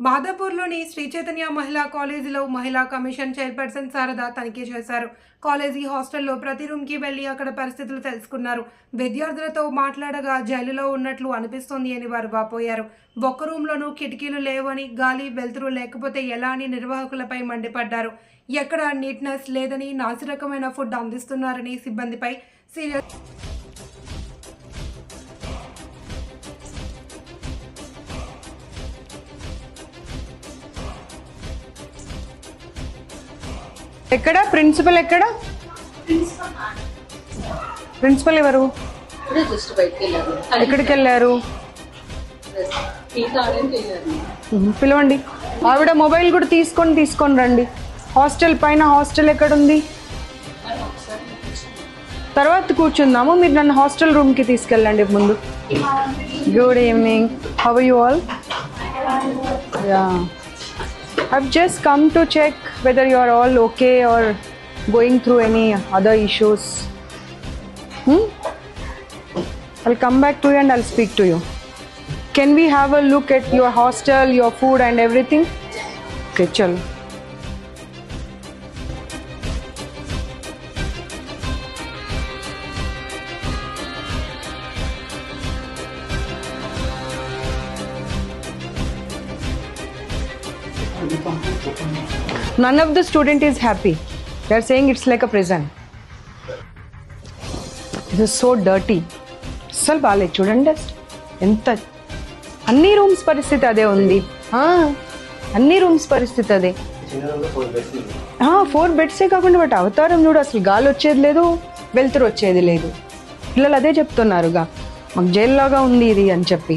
మాదాపూర్లోని శ్రీ చైతన్య మహిళా కాలేజీలో మహిళా కమిషన్ చైర్పర్సన్ శారద తనిఖీ చేశారు. కాలేజీ హాస్టల్లో ప్రతి రూమ్కి వెళ్ళి అక్కడ పరిస్థితులు తెలుసుకున్నారు. విద్యార్థులతో మాట్లాడగా జైలులో ఉన్నట్లు అనిపిస్తోంది అని వారు వాపోయారు. ఒక్క రూమ్లోనూ కిటికీలు లేవని గాలి వెలుతురు లేకపోతే ఎలా అని నిర్వాహకులపై మండిపడ్డారు. ఎక్కడ నీట్నెస్ లేదని నాసిరకమైన ఫుడ్ అందిస్తున్నారని సిబ్బందిపై సీరియస్ ఎక్కడ? ప్రిన్సిపల్ ఎక్కడ? ప్రిన్సిపల్ ఎవరు? జస్ట్ ఎక్కడికి వెళ్ళారు టీ పిలవండి. ఆవిడ మొబైల్ కూడా తీసుకొని తీసుకొని రండి. హాస్టల్ పైన హాస్టల్ ఎక్కడుంది? తర్వాత కూర్చుందాము. మీరు నన్ను హాస్టల్ రూమ్కి తీసుకెళ్ళండి ముందు. Good evening how you all yeah I've just come to check whether you are all okay or going through any other issues. Hmm? I'll come back to you and I'll speak to you. Can we have a look at your hostel, your food, and everything? Okay, chalo. None of the student is happy They are saying it's like a prison it is so dirty అస్సలు బాగాలేదు చూడండి. ఎంత అన్ని rooms పరిస్థితి అదే ఉంది. అన్ని rooms పరిస్థితి అదే. ఫోర్ బెడ్సే కాకుండా బట్ అవతారం చూడు అసలు గాలి వచ్చేది లేదు వెలుతురు వచ్చేది లేదు. పిల్లలు అదే చెప్తున్నారుగా మాకు జైల్లాగా ఉంది ఇది అని చెప్పి.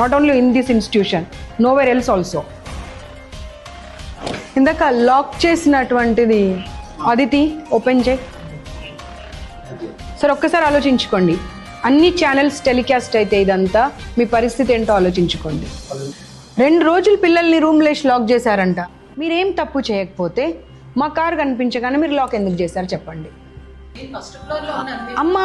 not only in this institution nowhere else also ఇందాక లాక్ చేసినటువంటిది అదితి ఓపెన్ చేయి. సార్ ఒక్కసారి ఆలోచించుకోండి. అన్ని ఛానల్స్ టెలికాస్ట్ అయితే ఇదంతా మీ పరిస్థితి ఏంటో ఆలోచించుకోండి. రెండు రోజులు పిల్లల్ని రూమ్లో వేసి లాక్ చేశారంట. మీరేం తప్పు చేయకపోతే మా కార్ కనిపించగానే మీరు లాక్ ఎందుకు చేశారు చెప్పండి. అమ్మా